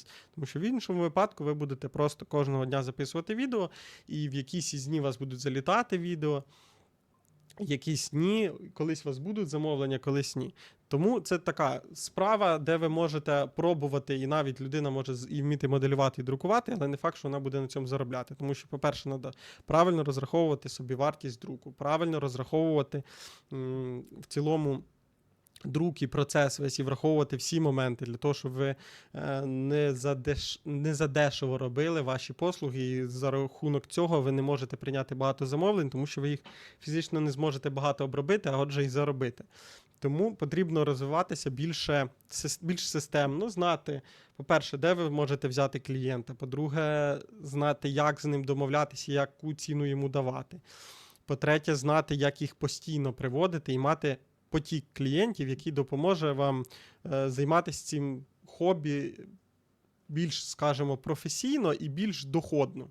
регулярність. Тому що в іншому випадку ви будете просто кожного дня записувати відео, і в якісь із дні вас будуть залітати відео. Якісь ні, колись у вас будуть замовлення, колись ні. Тому це така справа, де ви можете пробувати, і навіть людина може і вміти моделювати і друкувати, але не факт, що вона буде на цьому заробляти. Тому що, по-перше, треба правильно розраховувати собі вартість друку, правильно розраховувати м, в цілому. Друк і процес весь і враховувати всі моменти для того, щоб ви е, не, задеш... не задешево робили ваші послуги, і за рахунок цього ви не можете прийняти багато замовлень, тому що ви їх фізично не зможете багато обробити, а отже, і заробити. Тому потрібно розвиватися більше, більш системно, знати, по-перше, де ви можете взяти клієнта. По-друге, знати, як з ним домовлятися, яку ціну йому давати. По-третє, знати, як їх постійно приводити і мати потік клієнтів, який допоможе вам е, займатися цим хобі більш, скажімо, професійно і більш доходно.